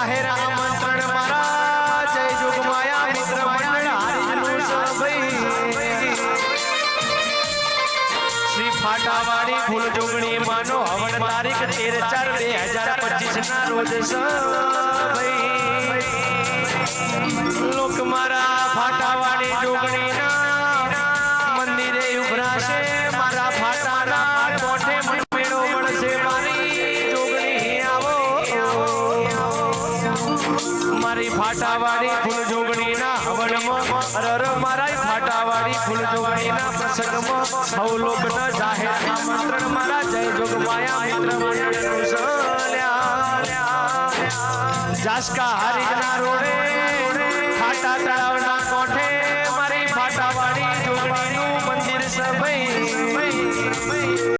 જાહેર આમંત્રણ મારા, જય જોગમાયા મિત્ર મંડળ શ્રી ફાટાવાડી ફૂલ જોગણી માનો, હવન તારીખ તેર ચાર બે હજાર પચીસ ના રોજ લોક મારા ફાટાવાડી જોગણીના મારી ફાટાવાળી ફૂલ જોગણી ના હવનમાં અરર મારા ફાટાવાળી ફૂલ જોગણી ના પ્રસંગમાં સૌ લોક ન જાહેર આમંત્રણ મારા જય જોગમાયા મિત્ર જાસકા હારી જના રોડે ફાટા તળાવ